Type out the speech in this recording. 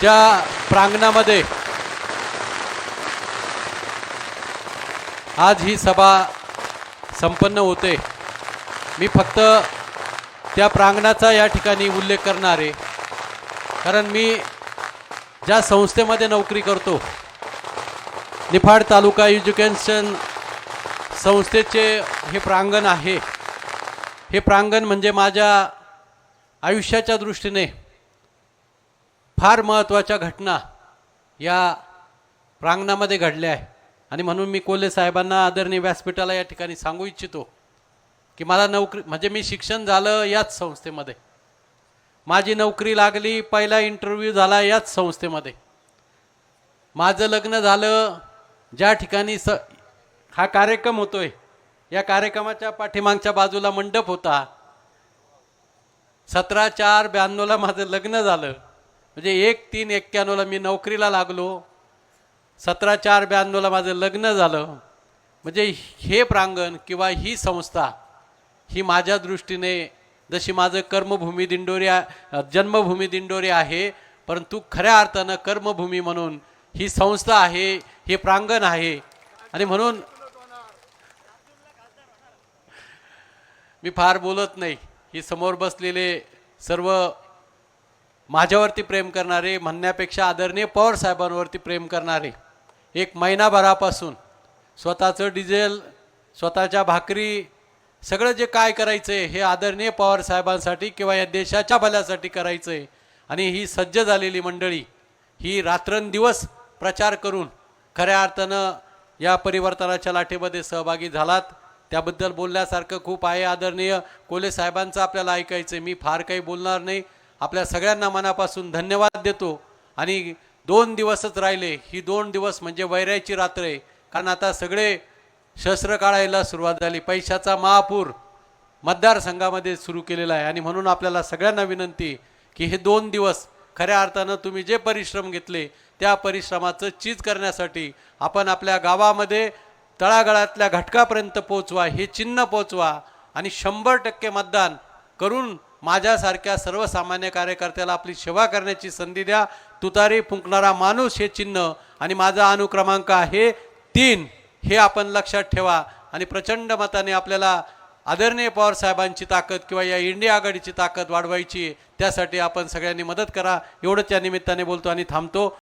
ज्या प्रांगणामध्ये. आज ही सभा संपन्न होते. मी फक्त त्या प्रांगणाचा या ठिकाणी उल्लेख करणार. आहे कारण मी ज्या संस्थेमध्ये नोकरी करतो निफाड तालुका एज्युकेशन संस्थेचे हे प्रांगण आहे. हे प्रांगण म्हणजे माझ्या आयुष्याच्या दृष्टीने फार महत्त्वाच्या घटना या प्रांगणामध्ये घडल्या आहे. आणि म्हणून मी कोल्हे साहेबांना आदरणीय व्यासपीठाला या ठिकाणी सांगू इच्छितो की मला नोकरी म्हणजे मी शिक्षण झालं याच संस्थेमध्ये. माझी नोकरी लागली पहिला इंटरव्ह्यू झाला याच संस्थेमध्ये. माझं लग्न झालं ज्या ठिकाणी स हा कार्यक्रम होतोय या कार्यक्रमाच्या पाठीमागच्या बाजूला मंडप होता. सतरा चार ब्याण्णवला माझं लग्न झालं. म्हणजे एक तीन एक्क्याण्णवला मी नोकरीला लागलो. सतरा चार ब्याण्णवला माझं लग्न झालं. म्हणजे हे प्रांगण किंवा ही संस्था ही माझ्या दृष्टीने जशी माझं कर्मभूमी दिंडोरी जन्मभूमी दिंडोरी आहे परंतु खऱ्या अर्थानं कर्मभूमी म्हणून ही संस्था आहे हे प्रांगण आहे. आणि म्हणून मी फार बोलत नाही. ही समोर बसलेले सर्व माझ्यावरती प्रेम करणारे म्हणण्यापेक्षा आदरणीय पवार साहेबांवरती प्रेम करणारे एक महिनाभरापासून स्वतःचं डिझेल स्वतःच्या भाकरी सगळं जे काय करायचं आहे हे आदरणीय पवार साहेबांसाठी किंवा या देशाच्या भल्यासाठी करायचं आहे आणि ही सज्ज झालेली मंडळी ही रात्रंदिवस प्रचार करून खऱ्या अर्थानं या परिवर्तनाच्या लाटेमध्ये सहभागी झालात. त्याबद्दल बोलण्यासारखं खूप आहे. आदरणीय कोले साहेबांचं आपल्याला ऐकायचं आहे मी फार काही बोलणार नाही. आपल्या सगळ्यांना मनापासून धन्यवाद देतो. आणि दोन दिवसच राहिले. ही दोन दिवस म्हणजे वैरायची रात्र आहे. कारण आता सगळे शस्त्र काढायला सुरुवात झाली. पैशाचा महापूर मतदारसंघामध्ये सुरू केलेला आहे. आणि म्हणून आपल्याला सगळ्यांना विनंती की हे दोन दिवस खऱ्या अर्थानं तुम्ही जे परिश्रम घेतले त्या परिश्रमाचं चीज करण्यासाठी आपण आपल्या गावामध्ये तळागाळातल्या घटकापर्यंत पोचवा हे चिन्ह पोचवा आणि शंभर टक्के मतदान करून माझ्यासारख्या सर्वसामान्य कार्यकर्त्याला आपली सेवा करण्याची संधी द्या. तुतारी फुंकणारा माणूस हे चिन्ह आणि माझा अनुक्रमांक आहे तीन हे आपण लक्षात ठेवा. आणि प्रचंड मताने आपल्याला आदरणीय पवार साहेबांची ताकद किंवा या इंडिया आघाडीची ताकद वाढवायची त्यासाठी आपण सगळ्यांनी मदत करा. एवढंच या निमित्ताने बोलतो आणि थांबतो.